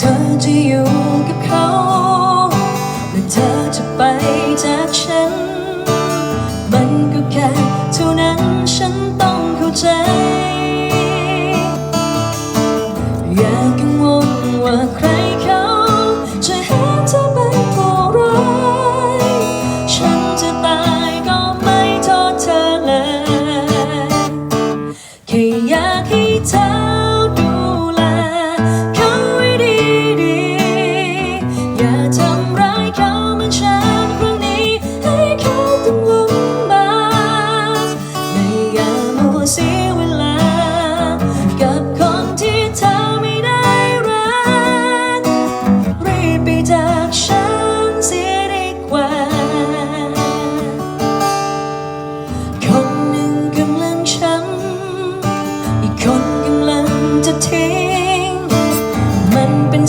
เธอจะอยู่กับเขาหรือเธอจะไปจากฉัน มันก็แค่เท่านั้นฉันต้องเข้าใจ อย่ากังวลว่าใครเขาจะเห็นเธอเป็นผู้ร้ายฉันจะตายก็ไม่โทษเธอเลย แค่อยากให้เธอ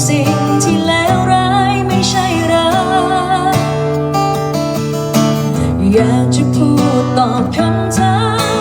สิ่งที่แล้วร้ายไม่ใช่รักอยากจะพูดตอบคำถาม